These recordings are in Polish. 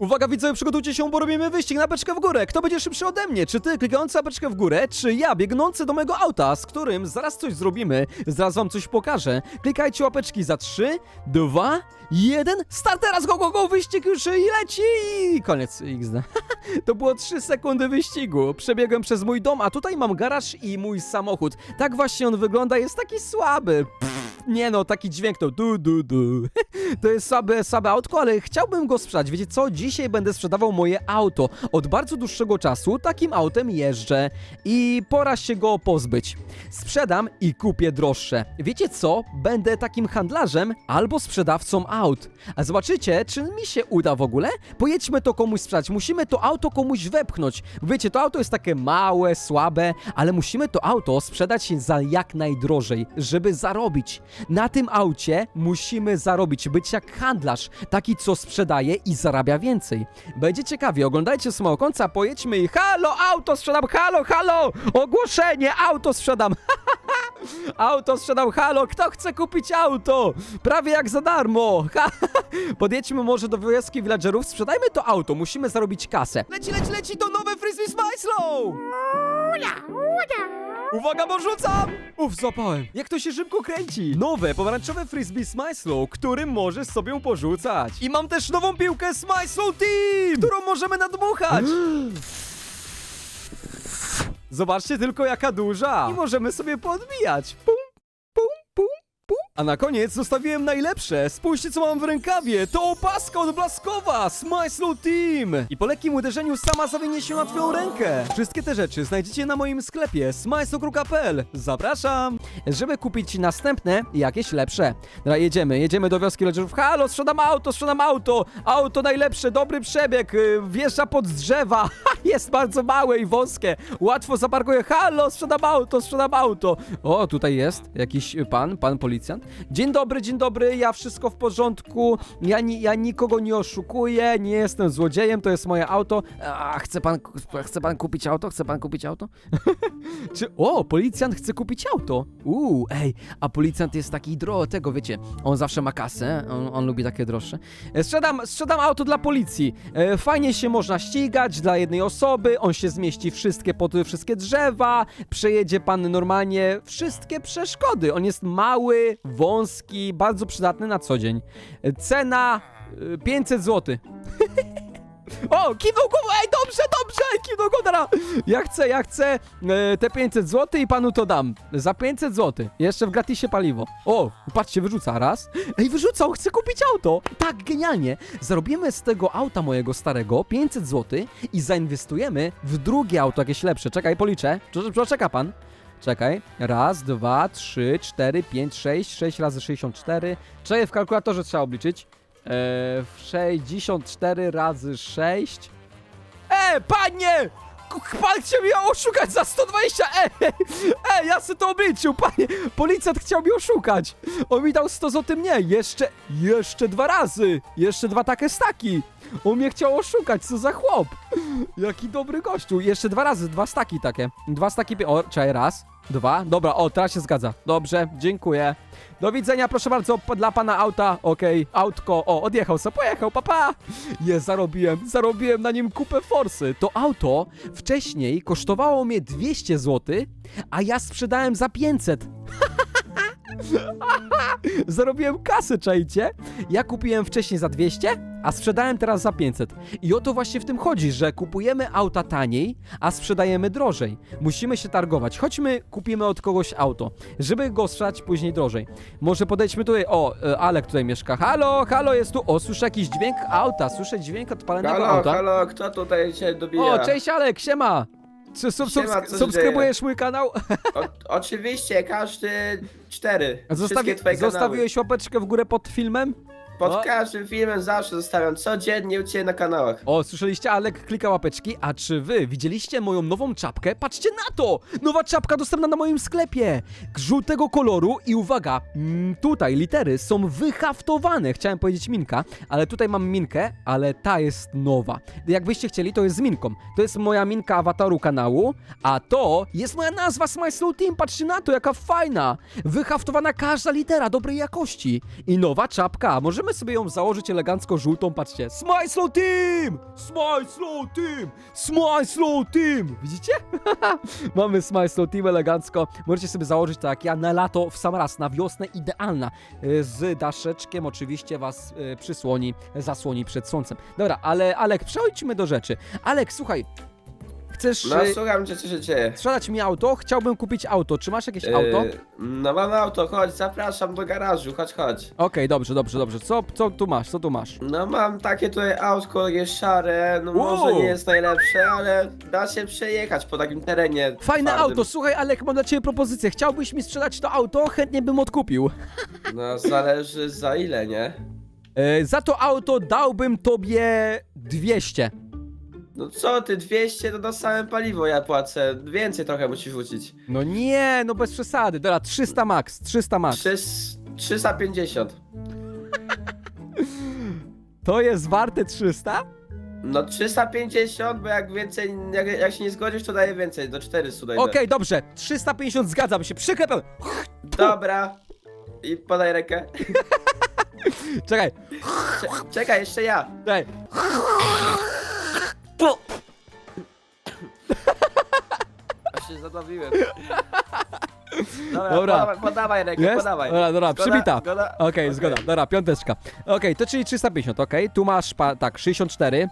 Uwaga widzowie, przygotujcie się, bo robimy wyścig na beczkę w górę. Kto będzie szybszy ode mnie? Czy ty klikający na beczkę w górę, czy ja biegnący do mojego auta, z którym zaraz coś zrobimy, zaraz wam coś pokażę. Klikajcie łapeczki za 3, 2, 1, start teraz, go, go, go, wyścig już i leci! Koniec XD. To było 3 sekundy wyścigu. Przebiegłem przez mój dom, a tutaj mam garaż i mój samochód. Tak właśnie on wygląda, jest taki słaby. Pff, nie no, taki dźwięk to du du du. To jest słabe, słabe autko, ale chciałbym go sprzedać. Wiecie co? Dzisiaj będę sprzedawał moje auto. Od bardzo dłuższego czasu takim autem jeżdżę i pora się go pozbyć. Sprzedam i kupię droższe. Wiecie co? Będę takim handlarzem albo sprzedawcą aut. A zobaczycie, czy mi się uda w ogóle? Pojedźmy to komuś sprzedać. Musimy to auto komuś wepchnąć. Wiecie, to auto jest takie małe, słabe, ale musimy to auto sprzedać za jak najdrożej, żeby zarobić. Na tym aucie musimy zarobić, być jak handlarz, taki co sprzedaje i zarabia więcej. Będzie ciekawie, oglądajcie z końca, pojedźmy i halo, auto sprzedam, halo, halo, ogłoszenie, auto sprzedam. Auto sprzedam, halo, kto chce kupić auto? Prawie jak za darmo. Ha, Podjedźmy może do wioski villagerów, sprzedajmy to auto, musimy zarobić kasę. Leci, leci, leci, to nowe Frisbee Smyslow! Uwaga, bo rzucam! Uf, złapałem. Jak to się szybko kręci. Nowe, pomarańczowe frisbee Smyslow, którym możesz sobie porzucać. I mam też nową piłkę Smyslow Team, którą możemy nadmuchać. Zobaczcie tylko jaka duża. I możemy sobie podbijać. Pum. A na koniec zostawiłem najlepsze. Spójrzcie co mam w rękawie. To opaska odblaskowa. Smyslow Team. I po lekkim uderzeniu sama zawinie się na twoją rękę. Wszystkie te rzeczy znajdziecie na moim sklepie smyslow.pl. Zapraszam. Żeby kupić następne, jakieś lepsze. Dobra, jedziemy. Jedziemy do wioski Ledgerów. Halo, sprzedam auto, sprzedam auto. Auto najlepsze, dobry przebieg. y, Wjeżdża pod drzewa. Jest bardzo małe i wąskie. Łatwo zaparkuję. Halo, sprzedam auto, sprzedam auto. O, tutaj jest jakiś pan, pan policjant. Dzień dobry, dzień dobry, ja wszystko w porządku. Ja, ni, ja nikogo nie oszukuję, nie jestem złodziejem, to jest moje auto. A, chce pan, chce pan kupić auto? Chce pan kupić auto? Czy, o, policjant chce kupić auto. Uuu, ej, a policjant jest taki dro, tego wiecie, on zawsze ma kasę, on, on lubi takie droższe. E, Sprzedam, sprzedam auto dla policji. E, fajnie się można ścigać dla jednej osoby, on się zmieści wszystkie pod wszystkie drzewa, przejedzie pan normalnie wszystkie przeszkody. On jest mały, wąski, bardzo przydatny na co dzień. Cena e, 500 zł. O, kiwnął głową, ej, dobrze, dobrze, kiwnął głową. Ja chcę, ja chcę e, te 500 zł i panu to dam. Za 500 zł. Jeszcze w gratisie paliwo. O, patrzcie, wyrzuca raz. Ej, wyrzucał, chce kupić auto. Tak, genialnie. Zarobimy z tego auta mojego starego 500 zł i zainwestujemy w drugie auto, jakieś lepsze. Czekaj, policzę. Cze- Czeka pan. Czekaj. Raz, dwa, trzy, cztery, pięć, sześć. Sześć razy 64. Czekaj, w kalkulatorze trzeba obliczyć. Eee, 64 razy 6. E, panie! Pan chciał mnie oszukać za 120! Ej, ej, ja sobie to obliczył, panie! Policjant chciał mnie oszukać! On mi dał 100 zł mnie! Jeszcze, jeszcze dwa razy! Jeszcze dwa takie staki! On mnie chciał oszukać, co za chłop! Jaki dobry gościu! Jeszcze dwa razy, dwa staki takie. Dwa staki, o, czekaj, raz, dwa, dobra, o, teraz się zgadza. Dobrze, dziękuję. Do widzenia, proszę bardzo, dla pana auta, okej, autko, o, odjechał co, pojechał, papa! Je, zarobiłem, zarobiłem na nim kupę forsy. To auto wcześniej kosztowało mnie 200 zł, a ja sprzedałem za 500. Zarobiłem kasę, czajcie? Ja kupiłem wcześniej za 200, a sprzedałem teraz za 500. I o to właśnie w tym chodzi, że kupujemy auta taniej, a sprzedajemy drożej. Musimy się targować. Chodźmy, kupimy od kogoś auto, żeby go sprzedać później drożej. Może podejdźmy tutaj, o, e, Alek tutaj mieszka. Halo, halo, jest tu, o, słyszę jakiś dźwięk auta, słyszę dźwięk odpalonego Halo, auta. halo, kto tutaj się dobija? O, cześć Alek, siema! Czy sub, Siema, subsk- co się subskrybujesz mój kanał? O, oczywiście, każdy cztery. Zostawi, Wszystkie twoje kanały. zostawiłeś łapeczkę w górę pod filmem? Pod O. każdym filmem zawsze zostawiam, codziennie u Ciebie na kanałach. O, słyszeliście? Alek klika łapeczki. A czy wy widzieliście moją nową czapkę? Patrzcie na to! Nowa czapka dostępna na moim sklepie! Żółtego koloru i uwaga, mm, tutaj litery są wyhaftowane. Chciałem powiedzieć minka, ale tutaj mam minkę, ale ta jest nowa. Jakbyście chcieli, to jest z minką. To jest moja minka awataru kanału, a to jest moja nazwa Smile Slow Team. Patrzcie na to, jaka fajna! Wyhaftowana każda litera dobrej jakości. I nowa czapka. Możemy możemy sobie ją założyć elegancko żółtą, patrzcie. Smile Slow Team! Smile Slow Team! Smile Slow Team! Widzicie? Mamy Smile Slow Team elegancko. Możecie sobie założyć tak ja na lato w sam raz, na wiosnę idealna. Y, Z daszeczkiem oczywiście was y, przysłoni, zasłoni przed słońcem. Dobra, ale Alek, przejdźmy do rzeczy. Alek, słuchaj, chcesz No y, słucham cię, co się dzieje. sprzedać mi auto? Chciałbym kupić auto. Czy masz jakieś auto? Yy, no mam auto, chodź, zapraszam do garażu, chodź, chodź. Okej, dobrze, dobrze, dobrze. Co, co tu masz? Co tu masz? No mam takie tutaj autko, jest szare, no Wow. może nie jest najlepsze, ale da się przejechać po takim terenie Fajne twardym. auto, słuchaj Alek, mam dla ciebie propozycję. Chciałbyś mi sprzedać to auto? Chętnie bym odkupił. No zależy za ile, nie? E, za to auto dałbym tobie 200. No co ty, 200 to na samym paliwo ja płacę, więcej trochę musisz wrócić. No nie, no bez przesady. Dobra, 300 max, 300 max. Trzys- 350. To jest warte 300? No 350, bo jak więcej, jak, jak się nie zgodzisz, to daję więcej, do 400 dojdę. Okej, dobrze, 350 zgadzam się, przyklepam. Dobra. I podaj rękę. Czekaj, Cze- czekaj, jeszcze ja. czekaj. Aż się zadławiłem. Dobra, Dobra. Podawaj, podawaj rękę, Jest? podawaj. Dobra, dobra, Zgoda? przybita. Zgoda? Okej, Okej. zgoda, dobra, piąteczka. Okej, to czyli 350, okej. Tu masz, pa, tak, 64,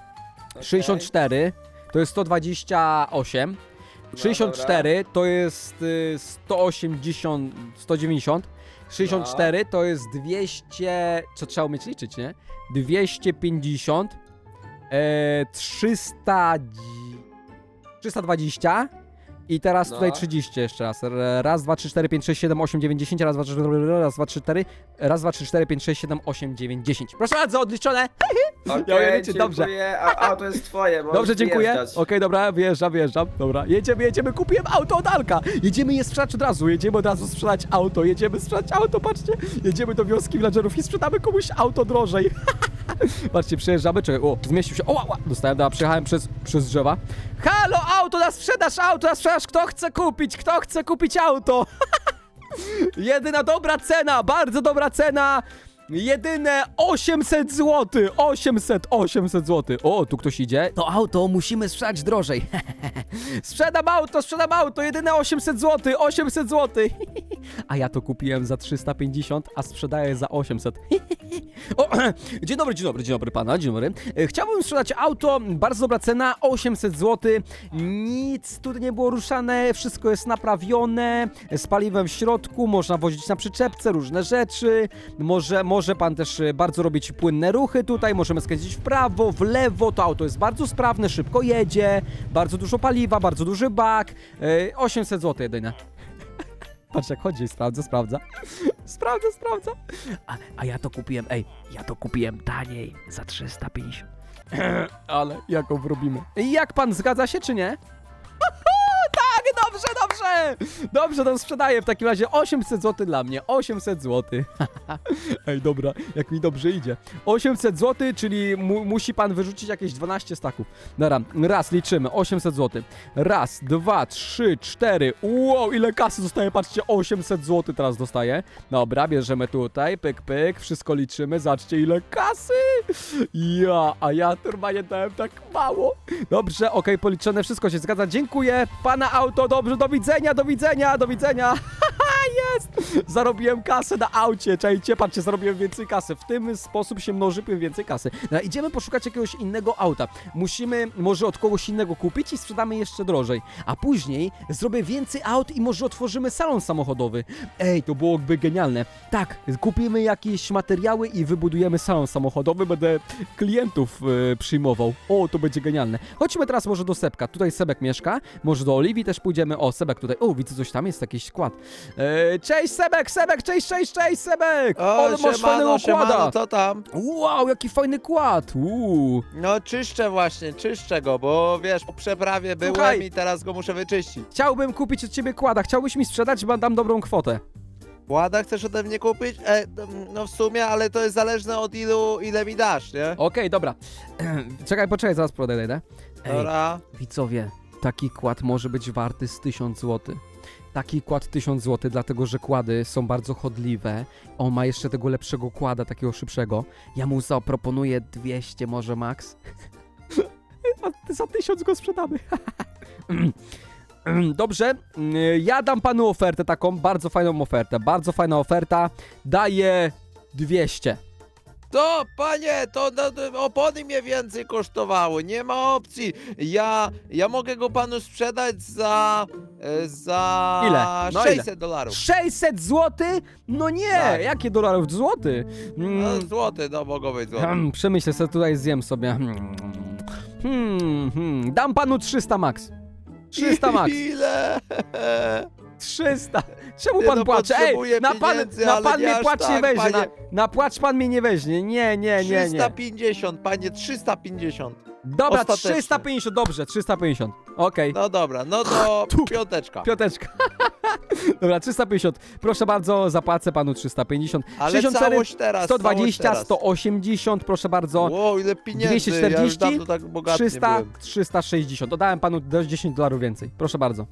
Okej. 64, to jest 128, No, 64 to jest y, 180, 190, 64 to jest 200, co trzeba umieć liczyć, nie? 250, e, 300, dzi- 320 i teraz No. tutaj 30 jeszcze raz. R- Raz, dwa, trzy, cztery, pięć, sześć, siedem, osiem, dziewięć, dziesięć, raz, dwa, trzy, raz, dwa, trzy, cztery, raz, dwa, trzy, cztery, pięć, sześć, siedem, osiem, dziewięć, dziesięć. Proszę bardzo, odliczone. Okej, liczyć, dobrze. dziękuję, a auto jest twoje, możesz Dobrze, dziękuję. Okej, wyjeżdżać. dobra, wyjeżdżam, wyjeżdżam. Dobra, jedziemy, jedziemy, kupiłem auto od Alka. Jedziemy je sprzedać od razu, jedziemy od razu sprzedać auto, jedziemy sprzedać auto, patrzcie. Jedziemy do wioski villagerów i sprzedamy komuś auto drożej. patrzcie, przejeżdżamy, czekaj, o, zmieścił się, o, ła, dostałem, dobra, przejechałem przez, przez drzewa. Halo, auto na sprzedaż, auto na sprzedaż, kto chce kupić, kto chce kupić auto? Jedyna dobra cena, bardzo dobra cena. Jedyne 800 zł. 800, 800 zł. O, tu ktoś idzie. To auto musimy sprzedać drożej. sprzedam auto, sprzedam auto. Jedyne 800 zł. 800 zł. a ja to kupiłem za 350, a sprzedaję za 800. o, dzień dobry, dzień dobry, dzień dobry pana, dzień dobry. E, Chciałbym sprzedać auto, bardzo dobra cena, 800 zł. Nic tutaj nie było ruszane, wszystko jest naprawione, z paliwem w środku, można wozić na przyczepce różne rzeczy. Może, może pan też e, bardzo robić płynne ruchy tutaj, możemy skręcić w prawo, w lewo, to auto jest bardzo sprawne, szybko jedzie, bardzo dużo paliwa, bardzo duży bak. E, 800 zł jedyne. Patrz jak chodzi, sprawdza, sprawdza. Sprawdza, sprawdza. A, a ja to kupiłem, ej, ja to kupiłem taniej, za 350. Ale jaką wrobimy. I jak pan zgadza się, czy nie? dobrze, dobrze! Dobrze, to sprzedaję w takim razie 800 zł dla mnie, 800 zł. Ej, dobra, jak mi dobrze idzie. 800 zł, czyli mu, musi pan wyrzucić jakieś 12 staków. Dobra, raz liczymy, 800 zł. Raz, dwa, trzy, cztery. Wow, ile kasy dostaję, patrzcie, 800 zł teraz dostaję. Dobra, bierzemy tutaj, pyk, pyk, wszystko liczymy, zobaczcie ile kasy. Ja, a ja normalnie dałem tak mało. Dobrze, okej, policzone, wszystko się zgadza, dziękuję. Pana auto, dobrze, do widzenia, do widzenia, do widzenia. jest! Zarobiłem kasę na aucie, czajcie, patrzcie, zarobiłem więcej kasy. W tym sposób się mnoży tym więcej kasy. No, idziemy poszukać jakiegoś innego auta. Musimy może od kogoś innego kupić i sprzedamy jeszcze drożej. A później zrobię więcej aut i może otworzymy salon samochodowy. Ej, to byłoby genialne. Tak, kupimy jakieś materiały i wybudujemy salon samochodowy. Będę klientów e, przyjmował. O, to będzie genialne. Chodźmy teraz może do Sebka. Tutaj Sebek mieszka. Może do Oliwii też pójdziemy. O, Sebek tutaj. O, widzę coś tam, jest jakiś skład. E, cześć Sebek, Sebek, cześć, cześć, cześć Sebek! O, Ale masz fajnego siemano, kłada! siemano, co tam? Wow, jaki fajny kład! Uuu. No czyszczę właśnie, czyszczę go, bo wiesz, po przeprawie byłem Słuchaj. i teraz go muszę wyczyścić. Chciałbym kupić od ciebie kłada. Chciałbyś mi sprzedać, bo dam dobrą kwotę. Łada chcesz ode mnie kupić? E, no w sumie, ale to jest zależne od ilu, ile mi dasz, nie? Okej, dobra. Czekaj, poczekaj, zaraz podejdę. Ej, Dobra. widzowie, taki kład może być warty z 1000 zł. Taki kład 1000 zł, dlatego że kłady są bardzo chodliwe. On ma jeszcze tego lepszego kłada, takiego szybszego. Ja mu zaproponuję 200 może max. A za 1000 go sprzedamy. Dobrze, ja dam panu ofertę taką, bardzo fajną ofertę, bardzo fajna oferta. Daję 200. To, panie, to to opony mnie więcej kosztowały, nie ma opcji. Ja, ja mogę go panu sprzedać za, e, za Ile? No ile? 600 dolarów. 600 zł? No nie, Tak. jakie dolarów? Złoty? No, Mm, złoty, no mogą być złoty. Hmm, przemyślę sobie tutaj zjem sobie. Hmm, hmm, hmm. Dam panu 300 max. 300 max. Ile? 300. Czemu Nie pan no, płacze? Ej, potrzebuję na pan, pieniędzy, na ale pan nie mnie aż płacz nie tak, weźmie. Na, panie. na płacz pan mnie nie weźmie. Nie, nie, nie, nie. 350, panie, 350. Dobra, Ostatecznie. 350, dobrze, 350. Okej. No dobra, no to Tu. piąteczka. Piąteczka. Dobra, 350. Proszę bardzo, zapłacę panu 350. Ale 64, całość teraz, 120, całość teraz. 180, proszę bardzo. Wow, ile pieniędzy, ja już 240, dawno tak bogaty nie 300, byłem. 360. Dodałem panu do 10 dolarów więcej. Proszę bardzo.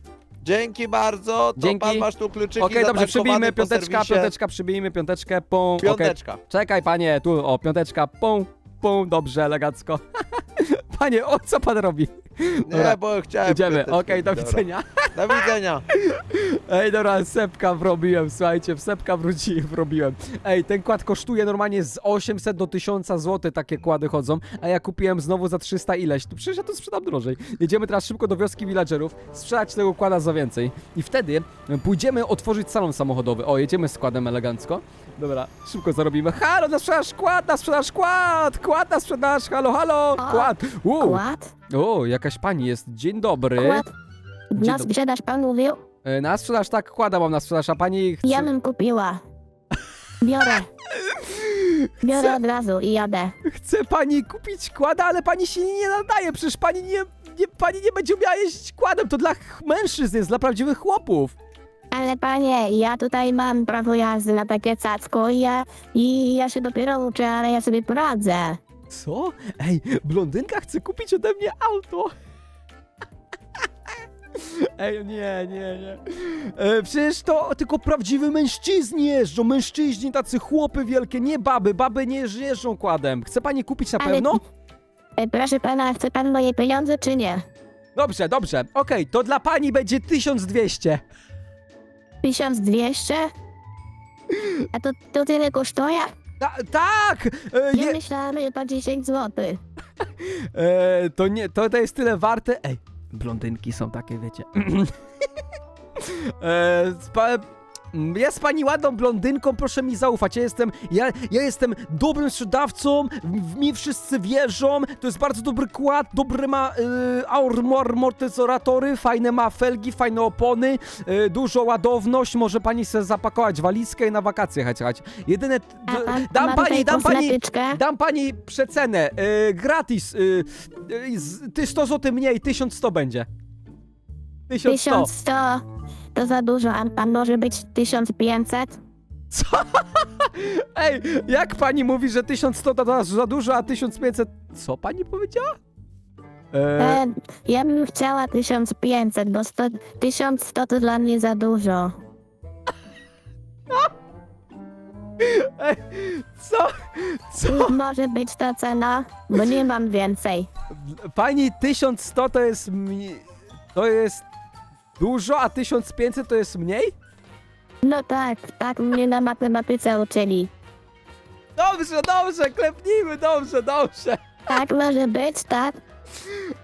Dzięki bardzo, to Dzięki. pan masz tu kluczyki Okej, dobrze, przybijmy po piąteczka, serwisie. piąteczka, przybijmy piąteczkę, pum. Okej. Piąteczka. Czekaj, panie, tu, o, piąteczka, pum, pum, dobrze, elegancko. panie, o, co pan robi? Dobra, Nie, bo chciałem Idziemy, piąteczkę. okej, do Dobra. widzenia. Do widzenia. Ej, dobra, sepka wrobiłem, słuchajcie, w sepka wróci, wrobiłem. Ej, ten kład kosztuje normalnie z 800 do 1000 zł, takie kłady chodzą, a ja kupiłem znowu za 300 ileś. To przecież ja to sprzedam drożej. Jedziemy teraz szybko do wioski villagerów, sprzedać tego kłada za więcej. I wtedy pójdziemy otworzyć salon samochodowy. O, jedziemy z kładem elegancko. Dobra, szybko zarobimy. Halo, na sprzedaż kład, na sprzedaż kład, kład na sprzedaż, halo, halo, kład. U, Kład? o, jakaś pani jest, dzień dobry. Kład? Dzień Na dobry. sprzedaż pan mówił? E, Na sprzedaż, tak, kłada mam na sprzedaż, a pani chce... Ja bym kupiła. Biorę. Biorę od razu i jadę. Chce pani kupić kłada, ale pani się nie nadaje, przecież pani nie, nie, pani nie będzie umiała jeździć kładem, to dla ch- mężczyzn jest, dla prawdziwych chłopów. Ale panie, ja tutaj mam prawo jazdy na takie cacko i ja, i ja się dopiero uczę, ale ja sobie poradzę. Co? Ej, blondynka chce kupić ode mnie auto. Ej, nie, nie, nie. E, przecież to tylko prawdziwi mężczyźni jeżdżą, mężczyźni, tacy chłopy wielkie, nie baby, baby nie jeżdżą kładem. Chce pani kupić na Ale- pewno? E, Proszę pana, chce pan moje pieniądze czy nie? Dobrze, dobrze, okej, to dla pani będzie 1200. 1200? A to, to tyle kosztuje? Ta, tak! E, Ja je, myślałam, że to 10 zł. E, to nie, to, to jest tyle warte. Ej, blondynki są takie, wiecie. e, spa, mm, jest pani ładną blondynką, proszę mi zaufać. Ja jestem, ja, ja jestem dobrym sprzedawcą, w mi wszyscy wierzą. To jest bardzo dobry kład, dobry ma y, armor, amortyzatory, fajne ma felgi, fajne opony, y, dużo ładowność. Może pani sobie zapakować walizkę i na wakacje jechać. Jedyne, A pan dam pani, tutaj dam pani, kosmetyczkę? Dam pani przecenę, y, gratis, y, y, z- ty 100 zł mniej, 1100 będzie. 1100. 1100 to za dużo, a pan może być 1500? Co? Ej, jak pani mówi, że 1100 to za dużo, a 1500... Co pani powiedziała? E, E, ja bym chciała 1500, bo 100, 1100 to dla mnie za dużo. co? Co? Może być ta cena, bo nie mam więcej. Pani 1100 to jest... To jest dużo, a 1500 to jest mniej? No tak, tak mnie na matematyce uczyli. Dobrze, dobrze, klepnijmy, dobrze, dobrze. Tak może być, tak?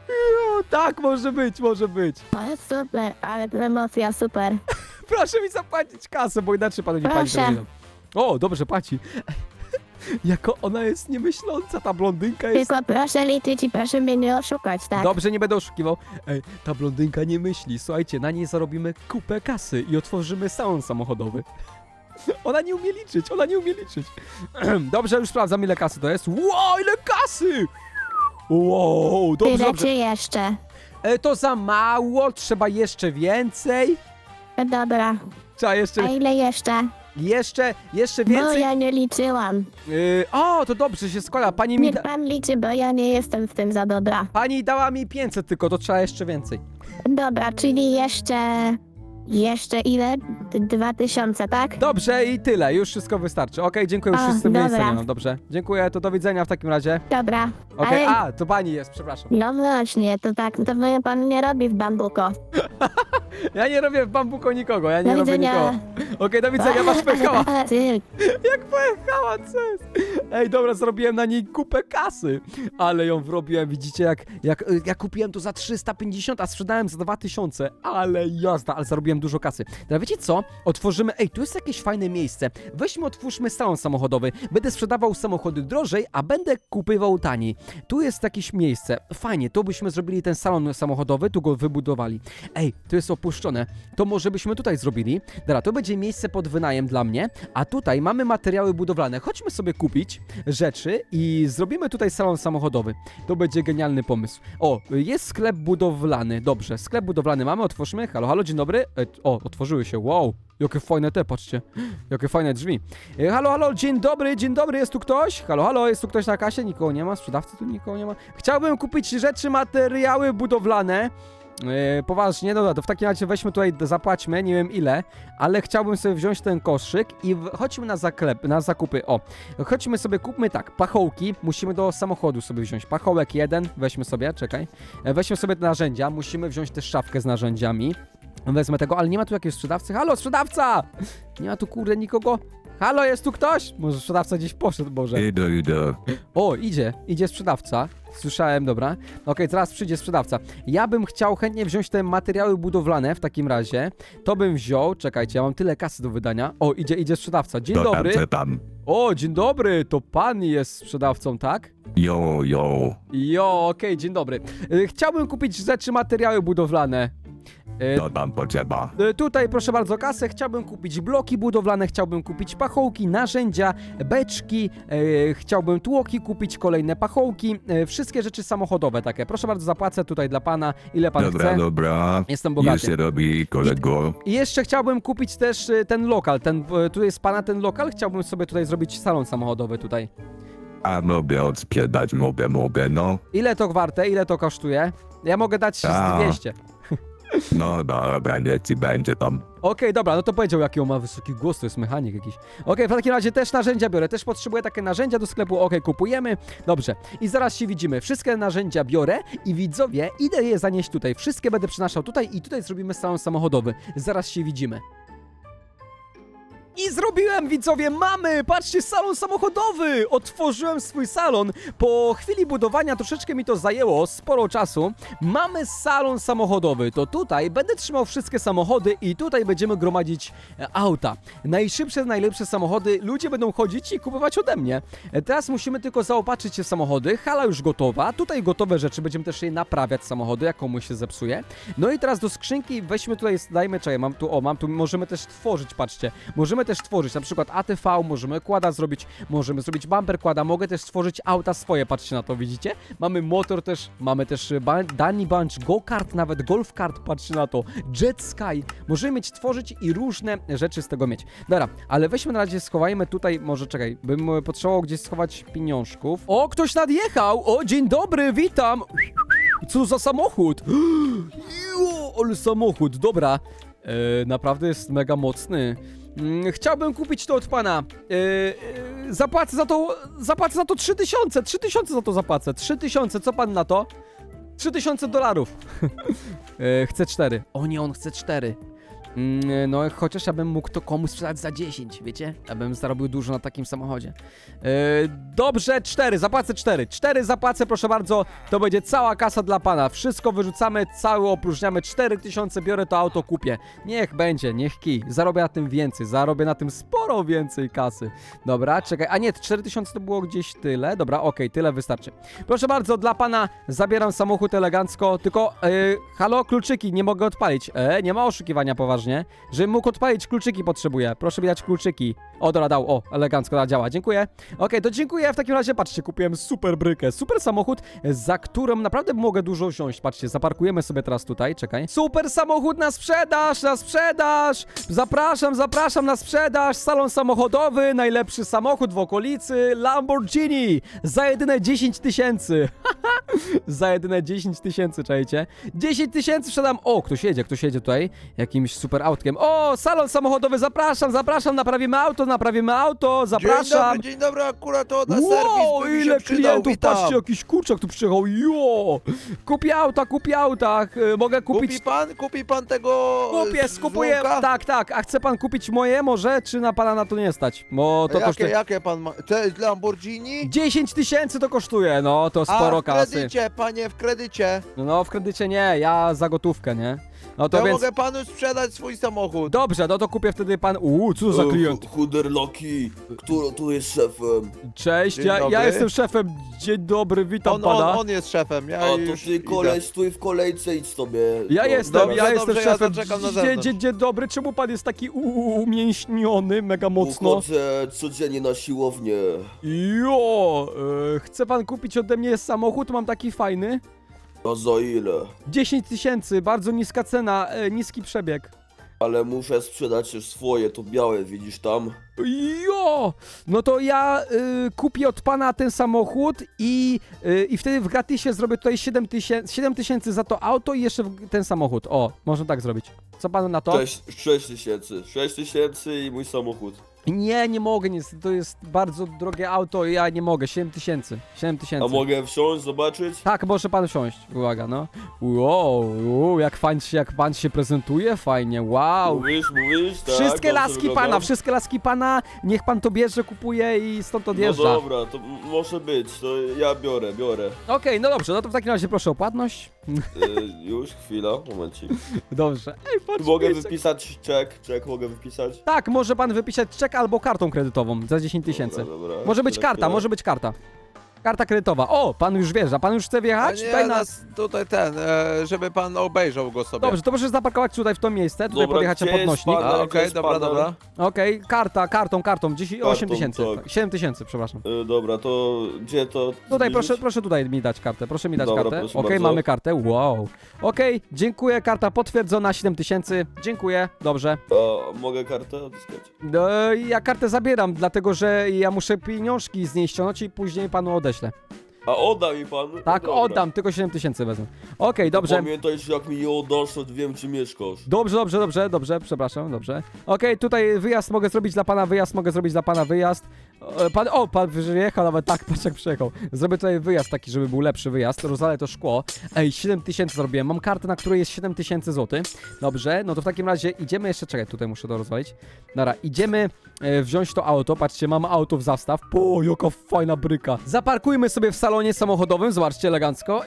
Jo, tak, może być, może być. O, super, ale promocja super. Proszę mi zapłacić kasę, bo inaczej panu nie pani Proszę. O, dobrze, płaci. Jako ona jest niemyśląca, ta blondynka jest... Tylko proszę liczyć i proszę mnie nie oszukać, tak? Dobrze, nie będę oszukiwał. Ej, ta blondynka nie myśli. Słuchajcie, na niej zarobimy kupę kasy i otworzymy salon samochodowy. Ona nie umie liczyć, ona nie umie liczyć. Dobrze, już sprawdzam ile kasy to jest. Wow, ile kasy! Wow, dobrze, Tyle dobrze. czy jeszcze? E, to za mało, trzeba jeszcze więcej. Dobra, Trzeba jeszcze, a ile jeszcze? Jeszcze, jeszcze Bo więcej. ja nie liczyłam. Yy, o, to dobrze się składa. Pani mi, Niech da, pan liczy, bo ja nie jestem w tym za dobra. pani dała mi 500 tylko, to trzeba jeszcze więcej. Dobra, czyli jeszcze... Jeszcze ile? Dwa tysiące, tak? Dobrze i tyle, już wszystko wystarczy. Okej, dziękuję, już A, wszystko miejsce dobra. mam, dobrze. Dziękuję, to do widzenia w takim razie. Dobra. Okej, Ale- a, to pani jest, przepraszam. No właśnie, to tak, to moje pan nie robi w bambuko. Ja nie robię w bambuko nikogo, ja nie Do robię widzenia. nikogo. Okej, do widzenia, masz pechała. Ty, Jak pojechała, co jest? Ej, dobra, zrobiłem na niej kupę kasy, ale ją wrobiłem, widzicie, jak, jak, y, jak kupiłem to za 350, a sprzedałem za 2000, ale jazda, ale zarobiłem dużo kasy. Teraz wiecie co? Otworzymy, ej, tu jest jakieś fajne miejsce, weźmy, otwórzmy salon samochodowy, będę sprzedawał samochody drożej, a będę kupywał taniej. Tu jest jakieś miejsce, fajnie, tu byśmy zrobili ten salon samochodowy, tu go wybudowali. Ej, to jest opuszczone, to może byśmy tutaj zrobili. Dobra, to będzie miejsce pod wynajem dla mnie, a tutaj mamy materiały budowlane. Chodźmy sobie kupić rzeczy i zrobimy tutaj salon samochodowy. To będzie genialny pomysł. O, jest sklep budowlany. Dobrze, sklep budowlany mamy, otwórzmy. Halo, halo, dzień dobry. O, otworzyły się, wow. Jakie fajne te, patrzcie. Jakie fajne drzwi. E, halo, halo, dzień dobry, dzień dobry, jest tu ktoś? Halo, halo, jest tu ktoś na kasie? Nikogo nie ma, sprzedawcy tu nikogo nie ma. Chciałbym kupić rzeczy, materiały budowlane. E, poważnie, dobra, to w takim razie weźmy tutaj, zapłaćmy, nie wiem ile, ale chciałbym sobie wziąć ten koszyk i w, chodźmy na zaklep, na zakupy, o. Chodźmy sobie, kupmy tak, pachołki, musimy do samochodu sobie wziąć, pachołek jeden, weźmy sobie, czekaj, E, weźmy sobie te narzędzia, musimy wziąć też szafkę z narzędziami, wezmę tego, ale nie ma tu jakiegoś sprzedawcy, halo, sprzedawca! Nie ma tu kurde nikogo, halo, jest tu ktoś? Może sprzedawca gdzieś poszedł, Boże. Idę, idę. O, idzie, idzie sprzedawca. Słyszałem, dobra. Okej, zaraz przyjdzie sprzedawca. Ja bym chciał chętnie wziąć te materiały budowlane w takim razie. To bym wziął. Czekajcie, ja mam tyle kasy do wydania. O, idzie, idzie sprzedawca. Dzień tam, dobry. co tam? O, dzień dobry. To pan jest sprzedawcą, tak? Jo, jo. Jo, okej, dzień dobry. Y, Chciałbym kupić rzeczy, materiały budowlane. To tam potrzeba. E, Tutaj proszę bardzo kasę, chciałbym kupić bloki budowlane, chciałbym kupić pachołki, narzędzia, beczki, e, chciałbym tłoki kupić, kolejne pachołki, e, wszystkie rzeczy samochodowe takie. Proszę bardzo, zapłacę tutaj dla pana, ile pan Dobra, chce. dobra. Jestem Już bogaty. się robi, kolego. I jeszcze chciałbym kupić też e, ten lokal, ten, e, tu jest pana ten lokal, chciałbym sobie tutaj zrobić salon samochodowy tutaj. A mogę odsprzedać, mogę, mogę, no. Ile to warte, ile to kosztuje? Ja mogę dać A. 200. No dobra, niech ci będzie tam. Okej, dobra, no to powiedział, jaki on ma wysoki głos, to jest mechanik jakiś. Okej, w takim razie też narzędzia biorę, też potrzebuję takie narzędzia do sklepu, okej, kupujemy. Dobrze, i zaraz się widzimy. Wszystkie narzędzia biorę i widzowie, idę je zanieść tutaj. Wszystkie będę przynaszał tutaj i tutaj zrobimy salon samochodowy. Zaraz się widzimy. I zrobiłem, widzowie, mamy! Patrzcie, salon samochodowy! Otworzyłem swój salon. Po chwili budowania troszeczkę mi to zajęło, sporo czasu. Mamy salon samochodowy. To tutaj będę trzymał wszystkie samochody i tutaj będziemy gromadzić e, auta. Najszybsze, najlepsze samochody ludzie będą chodzić i kupować ode mnie. E, Teraz musimy tylko zaopatrzyć się w samochody. Hala już gotowa. Tutaj gotowe rzeczy, będziemy też je naprawiać samochody, jak komuś się zepsuje. No i teraz do skrzynki weźmy tutaj, dajmy, czekaj, mam tu, o, mam tu, możemy też tworzyć, patrzcie. Możemy też tworzyć, na przykład ATV, możemy kłada zrobić, możemy zrobić bumper kłada, mogę też stworzyć auta swoje, patrzcie na to, widzicie? Mamy motor też, mamy też ba- Danny Bunch, go-kart nawet, golf kart, patrzcie na to, jet sky, możemy mieć, tworzyć i różne rzeczy z tego mieć. Dobra, ale weźmy na razie, schowajmy tutaj, może czekaj, bym e, potrzebował gdzieś schować pieniążków. O, ktoś nadjechał! O, dzień dobry, witam! Co za samochód? Jo, ale samochód, dobra. E, naprawdę jest mega mocny. Mm, Chciałbym kupić to od pana. E, e, zapłacę za to, zapłacę za to 3000, 3000 za to zapłacę. 3000, co pan na to? 3000 dolarów. e, chcę 4. O nie, on chce 4. Mm, No, chociaż ja bym mógł to komuś sprzedać za 10, wiecie? Ja bym zarobił dużo na takim samochodzie. E, dobrze, 4, zapłacę 4. 4 zapłacę, proszę bardzo. To będzie cała kasa dla pana. Wszystko wyrzucamy, cały opróżniamy. 4000 biorę to auto, kupię. Niech będzie, niech kij. Zarobię na tym więcej, zarobię na tym sporo więcej kasy. Dobra, czekaj. A nie, 4000 to było gdzieś tyle. Dobra, okej, tyle wystarczy. Proszę bardzo, dla pana zabieram samochód elegancko, tylko e, halo, kluczyki, nie mogę odpalić. E, nie ma oszukiwania poważnie. Żebym mógł odpalić, kluczyki potrzebuję. Proszę mi dać kluczyki. O, dobra, dał. O, elegancko, da, działa. Dziękuję. Okej, to dziękuję. W takim razie, patrzcie, kupiłem super brykę, super samochód, za którą naprawdę mogę dużo wziąć. Patrzcie, zaparkujemy sobie teraz tutaj, czekaj. Super samochód na sprzedaż, na sprzedaż! Zapraszam, zapraszam na sprzedaż. Salon samochodowy, najlepszy samochód w okolicy, Lamborghini, za jedyne 10 tysięcy. za jedyne 10 tysięcy, czajcie? 10 tysięcy sprzedam. O, ktoś jedzie, ktoś jedzie tutaj. Jakimś super autkiem. O, salon samochodowy, zapraszam, zapraszam, naprawimy auto, naprawimy auto, Dzień zapraszam. dobry, dzień dobry, akurat to na Wow, serwis by mi ile przydał, klientów, witam. patrzcie, jakiś kurczak tu przyjechał, jo! Kupi auta, kupi auta, e, mogę kupić... Kupi pan, kupi pan tego Kupię, z- skupuję, tak, tak, a chce pan kupić moje może, czy na pana na to nie stać? Bo to jakie, kosztuje... jakie pan ma? Te Lamborghini? 10 tysięcy to kosztuje, no to sporo A, w kasy. kredycie, panie, w kredycie. No w kredycie nie, ja za gotówkę, nie? No to ja więc... mogę panu sprzedać swój samochód. Dobrze, no to kupię wtedy pan... Uuu, co za klient? Hu- Huderlaki, kto tu jest szefem? Cześć, Dzień ja, ja dobry. jestem szefem. Dzień dobry, witam On, on, pana. on jest szefem, ja A to już ty idę. koleś, stój w kolejce, idź sobie. Ja No, jestem, dobrze, ja jestem dobrze, ja szefem. zaczekam na dzień, zewnątrz. dzień, dzień dobry, czemu pan jest taki u- umięśniony, mega mocno? Chodzę codziennie na siłownię. Jo, e, chce pan kupić ode mnie samochód, mam taki fajny. A za ile? 10 tysięcy, bardzo niska cena, e, niski przebieg. Ale muszę sprzedać już swoje, to białe, widzisz tam? Jo! No to ja y, kupię od pana ten samochód i, y, i wtedy w gratisie zrobię tutaj 7 tysięcy 7 tysięcy za to auto i jeszcze w- ten samochód. O, można tak zrobić. Co pan na to? 6, 6 tysięcy. 6 tysięcy i mój samochód. Nie, nie mogę, niestety to jest bardzo drogie auto i ja nie mogę. 7 tysięcy. 7 A tysięcy. mogę wsiąść, zobaczyć? Tak, może pan wsiąść. Uwaga, no. Wow, wow, jak pan się, jak pan się prezentuje, fajnie, wow. Mówisz, mówisz, tak? Wszystkie dobrze laski wyglądam? pana, wszystkie laski pana, niech pan to bierze, kupuje i stąd No odjeżdża. dobra, to m- może być, to ja biorę, biorę. Okej, no dobrze, no to w takim razie proszę o płatność. Y, już, chwila, momencik. Dobrze. Ej, patrz, Mogę piesek. wypisać czek, czek mogę wypisać? Tak, może pan wypisać czek albo kartą kredytową za 10 tysięcy. Dobra, dobra. Może być karta, może być karta. Karta kredytowa. O, pan już wjeżdża, pan już chce A wjechać? nie, Tutaj na... nas tutaj ten, e, żeby pan obejrzał go sobie. Dobrze, to proszę zaparkować tutaj w to miejsce, tutaj Dobra, podjechać na gdzie jest podnośnik. pan? A, Gdzie okej, dobra, pan? dobra. Okej, karta, kartą, kartą, 10, 8 Kartą, tysięcy. tak. 7 tysięcy, przepraszam. Y, dobra, to gdzie to Tutaj proszę, proszę tutaj mi dać kartę, proszę mi dać Dobra, kartę. proszę Okej, bardzo. mamy kartę, wow. Okej, dziękuję, karta potwierdzona, 7 tysięcy. Dziękuję, dobrze. A mogę kartę odzyskać? No, ja kartę zabieram, dlatego że ja muszę pieniążki z niej ściągnąć i później panu odeślę. A odda mi pan? No Tak, dobra. oddam, tylko 7 tysięcy wezmę. Okej, dobrze. Pamiętaj, że jak mi nie oddasz, to wiem, czy mieszkasz. Dobrze, dobrze, dobrze, dobrze, przepraszam, dobrze. Okej, tutaj wyjazd mogę zrobić dla pana, wyjazd mogę zrobić dla pana, wyjazd. Pan, o, pan wyjechał nawet tak, patrz jak przyjechał. Zrobię tutaj wyjazd taki, żeby był lepszy wyjazd, rozwalę to szkło. Ej, 7 tysięcy zrobiłem, mam kartę, na której jest 7 tysięcy złotych. Dobrze, no to w takim razie idziemy jeszcze, czekaj, tutaj muszę to rozwalić. Dobra, idziemy e, wziąć to auto, patrzcie, mamy auto w zastaw. Po, jaka fajna bryka. Zaparkujmy sobie w salonie samochodowym, zobaczcie, elegancko.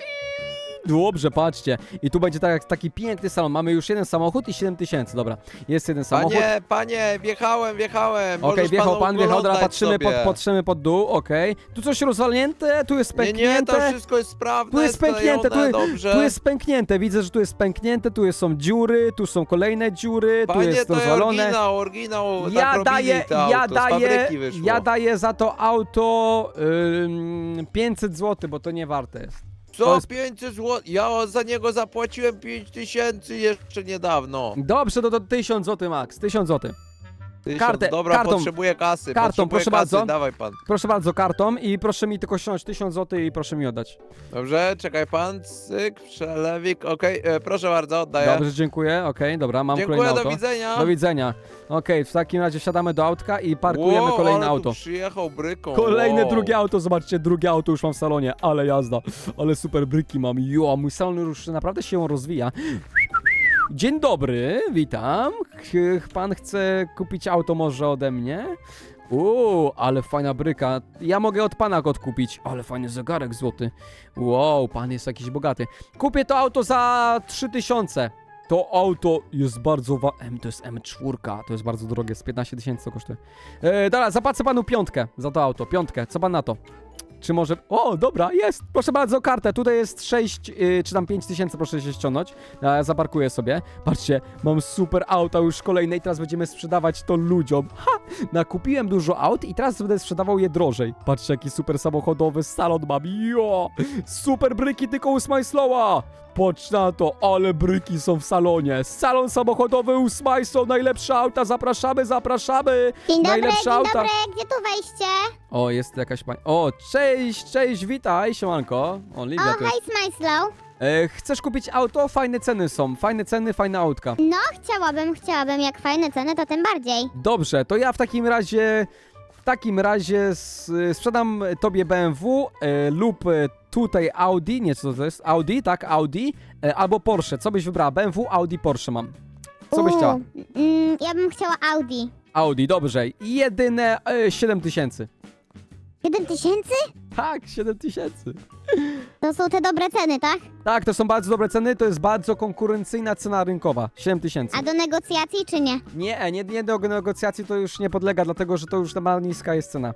Dobrze, patrzcie. I tu będzie tak, taki piękny salon. Mamy już jeden samochód i 7 tysięcy. Dobra, jest jeden samochód. Panie, panie, wjechałem, wjechałem. Okej, Możesz wjechał pan, wjechał, dobra, oglądać patrzymy pod, sobie. patrzymy pod dół, okej. Tu coś rozwalnięte, tu jest Nie, nie, pęknięte. to wszystko jest sprawne, Tu jest pęknięte, tu, sklejone, dobrze. tu jest pęknięte, widzę, że tu jest pęknięte, tu jest, są dziury, tu są kolejne dziury, tu Panie, jest to jest rozwalone. oryginał, oryginał, Ja tak robili daję, ja auto, z daję, fabryki wyszło. ja daję za to auto ym, 500 zł, bo to nie warte jest. Co, jest- 500 zł? Ja za niego zapłaciłem 5000 jeszcze niedawno. Dobrze, to to 1000 zł max, 1000 zł. Tysiąc, Kartę, Dobra, kartą. potrzebuję kasy, Kartą, potrzebuję proszę kasy, bardzo. dawaj pan. Proszę bardzo, kartą i proszę mi tylko ściągnąć 1000 zł i proszę mi oddać. Dobrze, czekaj pan, cyk, przelewik, okej, e, proszę bardzo, oddaję. Dobrze, dziękuję, okej, dobra, mam Dziękuję, kolejne do auto. widzenia. Do widzenia. Okej, w takim razie wsiadamy do autka i parkujemy Wow, kolejne ale auto. Tu przyjechał bryką. Kolejne wow. drugie auto, zobaczcie, drugie auto już mam w salonie, ale jazda, ale super bryki mam, jo, mój salon już naprawdę się rozwija. Dzień dobry, witam. Ch- Pan chce kupić auto może ode mnie? Uuu, ale fajna bryka. Ja mogę od pana go odkupić. Ale fajny zegarek złoty. Wow, pan jest jakiś bogaty. Kupię to auto za 3000. To auto jest bardzo wa... M, to jest M4, to jest bardzo drogie, z 15 tysięcy kosztuje. E, dobra, zapłacę panu piątkę za to auto, piątkę, co pan na to? Czy może... O, dobra, jest! Proszę bardzo, kartę, tutaj jest 6 y, czy tam 5 tysięcy, proszę się ściągnąć. Ja zaparkuję sobie. Patrzcie, mam super auta już kolejne i teraz będziemy sprzedawać to ludziom. Ha! Nakupiłem dużo aut i teraz będę sprzedawał je drożej. Patrzcie, jaki super samochodowy salon mam. Jo! Super bryki, tylko usmajslowa! Patrz na to, ale bryki są w salonie. Salon samochodowy Usmajslow, najlepsze auta, zapraszamy, zapraszamy! Dzień dobry, Najlepsze dzień auta. dobry, gdzie tu wejście? O, jest jakaś pani. O, cześć! Cześć, cześć, witaj, siemanko. O, O, Livia tu jest. hej Smajslow. E, chcesz kupić auto? Fajne ceny są, fajne ceny, fajne autka. No, chciałabym, chciałabym, jak fajne ceny, to tym bardziej. Dobrze, to ja w takim razie, w takim razie s, sprzedam tobie BMW e, lub e, tutaj Audi, nie co to jest, Audi, tak, Audi, e, albo Porsche, co byś wybrała? BMW, Audi, Porsche mam. Co byś U, chciała? Mm, ja bym chciała Audi. Audi, dobrze, jedyne e, 7 tysięcy. 7 tysięcy? Tak, 7 tysięcy. To są te dobre ceny, tak? Tak, to są bardzo dobre ceny, to jest bardzo konkurencyjna cena rynkowa, 7 tysięcy. A do negocjacji czy nie? Nie, nie, nie do negocjacji to już nie podlega, dlatego że to już na niska jest cena.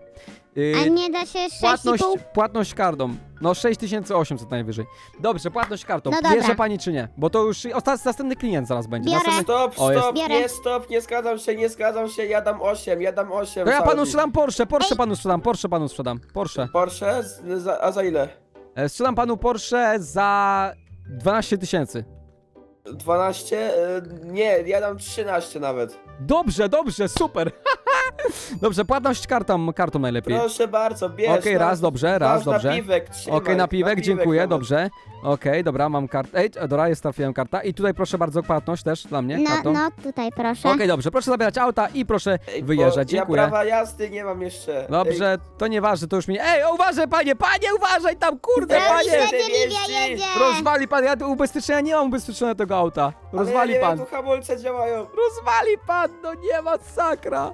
Yy, A nie da się 6,5? Płatność, płatność kartą. No 6800 najwyżej. Dobrze, płatność kartą. No dobra. Bierze pani czy nie? Bo to już ostatni, następny klient zaraz będzie. Biorę. Następny... Stop, O, jest. stop, Biorę. nie, stop, nie zgadzam się, nie zgadzam się, ja dam 8, ja dam 8. To ja Saudi. panu sprzedam Porsche, Porsche panu sprzedam, Porsche panu sprzedam. Porsche. Porsche? Z, za, a za ile? E, sprzedam panu Porsche za 12 tysięcy. 12? E, nie, ja dam 13 nawet. Dobrze, dobrze, super. dobrze, płatność kartą, kartą najlepiej. Proszę bardzo, bierz. Okej, no. raz, dobrze, raz, Masz dobrze. na piwek, trzymaj, Okej, na piwek, dziękuję, nawet. dobrze. Okej, dobra, mam kartę. Ej, dobra, jest trafiłem karta. I tutaj proszę bardzo, płatność też dla mnie, No, kartą. no, tutaj proszę. Okej, dobrze, proszę zabierać auta i proszę Ej, bo wyjeżdżać, dziękuję. Ja prawa jazdy nie mam jeszcze. Dobrze, to nieważne, to już mi... Ej, uważaj panie, panie, uważaj tam, kurde, Zaraz panie! Ty jedzie! Rozwali pan, ja ubezpieczenia nie mam ubezpieczenia tego auta. Ale Rozwali ja nie pan. Wiem, tu hamulce działają. Rozwali pan, no nie ma sakra.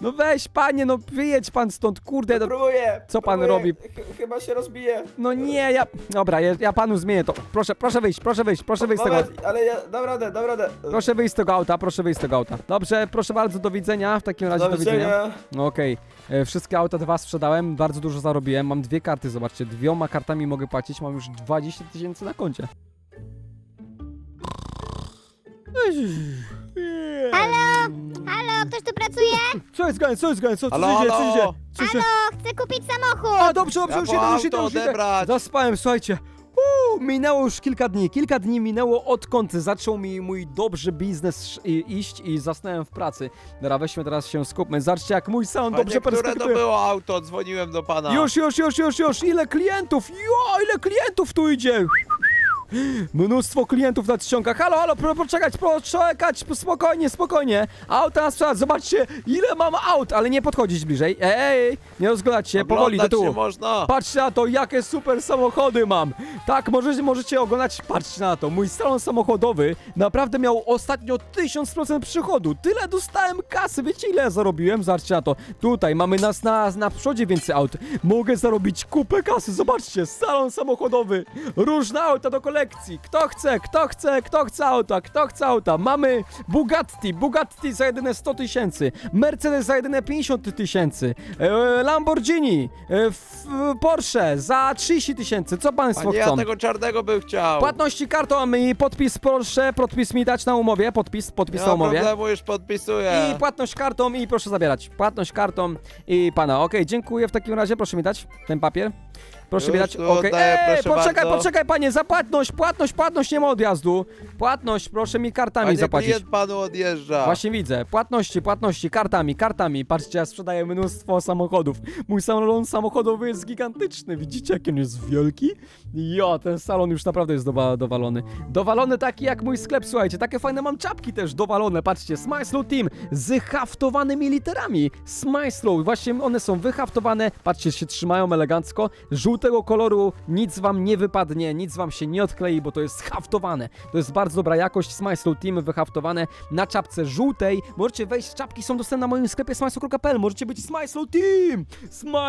No weź panie, no wyjedź pan stąd, kurde, no, Próbuję. Co pan próbuję. robi? Ch chyba się rozbije. no nie, ja... Dobra, ja, ja panu zmienię to. Proszę, proszę wyjść, proszę wyjść, proszę wyjść z tego Moment, ale ja dam radę, dam radę. Proszę wyjść z tego auta, proszę wyjść z tego auta. Dobrze, proszę bardzo, do widzenia. W takim razie Do widzenia. No Okej, E, wszystkie auta dwa sprzedałem, bardzo dużo zarobiłem. Mam dwie karty, zobaczcie, dwiema kartami mogę płacić, mam już 20 tysięcy na koncie. Halo? Halo, ktoś tu pracuje? Co jest grane, co jest grane, co, co Halo, się dzieje, co się dzieje? halo. Co się... O, chcę kupić samochód! A dobrze, dobrze, Ja już po idę, już idę, auto już idę. odebrać. Zaspałem, słuchajcie. Uuu, minęło już kilka dni, kilka dni minęło odkąd zaczął mi mój dobry biznes sz- i- iść i zasnąłem w pracy. Dobra, weźmy teraz się skupmy. Zobaczcie jak mój salon Panie, dobrze które to było auto? Dzwoniłem do pana. Już, już, już, już, już! Ile klientów! Jo, ile klientów tu idzie! Mnóstwo klientów nadciąga. Halo, halo, pro, poczekać, poczekać, spokojnie, spokojnie. Auta na sprzedaż, zobaczcie, ile mam aut, ale nie podchodzić bliżej. Ej, nie rozglądać się, powoli do Oglądać tyłu. można. Patrzcie na to, jakie super samochody mam. Tak, możecie, możecie oglądać, patrzcie na to. Mój salon samochodowy naprawdę miał ostatnio 1000% przychodu. Tyle dostałem kasy, wiecie ile ja zarobiłem? Zobaczcie na to. Tutaj mamy nas na, na przodzie więcej aut. Mogę zarobić kupę kasy, zobaczcie, salon samochodowy. Różne auta do kolekcji. Kto chce, kto chce, kto chce auta, kto chce auta. Mamy Bugatti, Bugatti za jedyne 100 tysięcy. Mercedes za jedyne 50 tysięcy. E, Lamborghini, e, f, Porsche za 30 tysięcy. Co państwo Panie, ja chcą? tego czarnego bym chciał. Płatności kartą i podpis proszę, podpis mi dać na umowie, podpis, podpis Nie na ma umowie. problemu, już podpisuję. I płatność kartą i proszę zabierać. Płatność kartą i pana. Okej, dziękuję w takim razie, proszę mi dać ten papier. Proszę mi Już dać. tu Okej. oddaję, Ej, proszę poczekaj, bardzo. poczekaj panie, za płatność, płatność, płatność, nie ma odjazdu. Płatność, proszę mi kartami Panie, zapłacić. klient panu odjeżdża. Właśnie widzę. Płatności, płatności, kartami, kartami. Patrzcie, ja sprzedaję mnóstwo samochodów. Mój salon samochodowy jest gigantyczny. Widzicie, jak on jest wielki? Jo, ten salon już naprawdę jest dowa dowalony. Dowalony taki jak mój sklep, słuchajcie. Takie fajne mam czapki też dowalone. Patrzcie, Smile Slow Team z haftowanymi literami. Smile Slow, właśnie one są wyhaftowane. Patrzcie, się trzymają elegancko. Żółtego koloru nic wam nie wypadnie, nic wam się nie odklei, bo to jest haftowane. To jest bardzo dobra jakość. Slow Team wyhaftowane na czapce żółtej. Możecie wejść, czapki są dostępne na moim sklepie smileslow.pl. Możecie być Slow Team!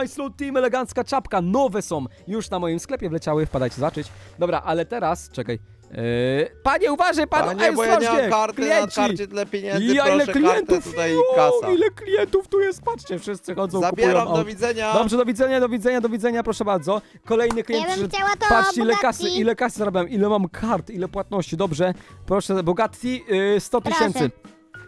Slow Team, elegancka czapka. Nowe są już na moim sklepie, wleciały, wpadajcie zobaczyć. Dobra, ale teraz, czekaj. Yy, panie, uważaj, pan! Panie, Ej, bo ja nie mam karty, na klienci! karcie tyle pieniędzy, Ja, ile proszę klientów, kartę tutaj jo, kasa. ile klientów tu jest, patrzcie, wszyscy chodzą, Zabieram, kupują do widzenia. Dobrze, do widzenia, do widzenia, do widzenia, proszę bardzo. Kolejny klient Ja bym przyszedł. chciała to Patrzcie, ile Bugatti. kasy, ile kasy zarabiam, ile mam kart, ile płatności. Dobrze, proszę, Bugatti, yy, 100 Proszę. tysięcy.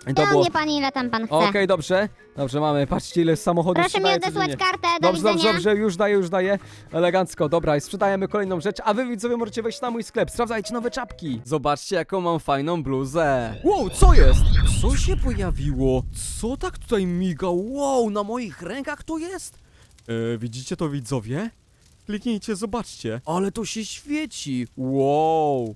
I to było... ile tam pan chce. Okej, dobrze. Dobrze, mamy. Patrzcie, ile samochodów Proszę mi odesłać codziennie. kartę, do Dobrze, dobrze, widzenia. dobrze, już daję, już daję. Elegancko, dobra, i sprzedajemy kolejną rzecz, a wy widzowie możecie wejść na mój sklep, sprawdzajcie nowe czapki. Zobaczcie, jaką mam fajną bluzę. Wow, co jest? Co się pojawiło? Co tak tutaj miga? Wow, na moich rękach to jest? E, widzicie to widzowie? Kliknijcie, zobaczcie. Ale to się świeci. Wow.